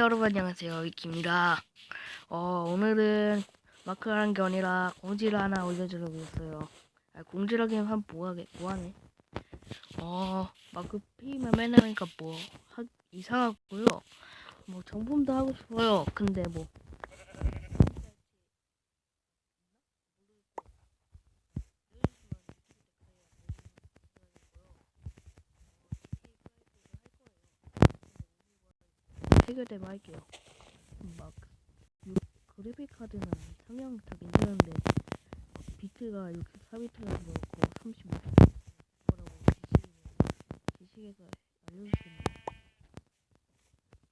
여러분 안녕하세요. 위키입니다. 어 오늘은 마크를 하는 게 아니라 공지를 하나 올려주려고 했어요. 아, 공지라기 하면 뭐하게 뭐하네? 어 마크 피면 맨날 하니까 뭐 하, 이상하고요. 뭐 정품도 하고 싶어요. 근데 뭐 해결되면 할게요. 막 유- 그래픽 카드나 성형 다 괜찮은데 비트가 64비트라서 그렇고 35비트 거라고 지식이 지식에서 알려주시네요.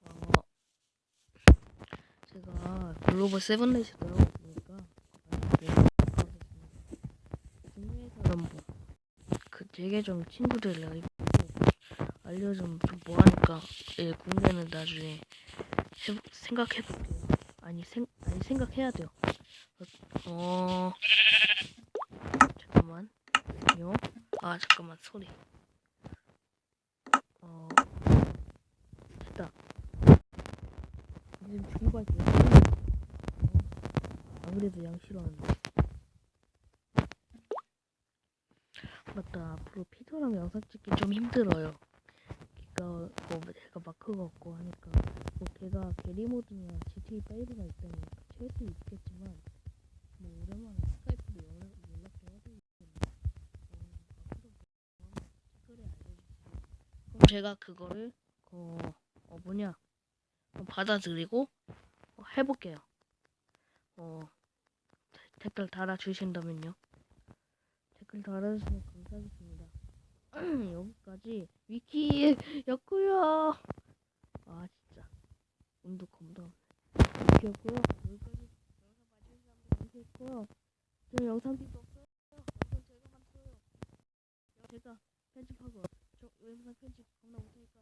어 제가 글로벌 세븐넷이 들어가 보니까 국내에서는 뭐그 되게 좀 친구들 알고 알려주면 좀 뭐하니까 예, 국내는 나중에 해, 생각해 볼게요. 아니 생 아니 생각해야 돼요. 어 잠깐만 요. 아 잠깐만 소리. 어 됐다. 지금. 어, 안 그래도 양 싫어하는데. 맞다. 앞으로 피터랑 영상 찍기 좀 힘들어요. 그러니까 뭐 제가 마크가 없고 하니까 뭐 걔가 게리 모드나 GTA 5가 있다면 칠 수 있겠지만 뭐 오랜만에 스카이프로 연락 연락도. 어, 앞으로 뭐 댓글에 알려주세요. 그럼 제가 그거를 어, 어 뭐냐 어, 받아들이고 어, 해볼게요. 어 데- 댓글 달아주신다면요. 댓글 달아주시면 감사하겠습니다. 여기 까지 위키였고요. 아 진짜 운도 없네. 위키였고요. 여기까지 영상 봐주신 사람들 감사했고요. 저 영상 뒤도 없어요. 영상 제가 만들어요. 제가 편집하고 저 영상 편집 겁나 못하니까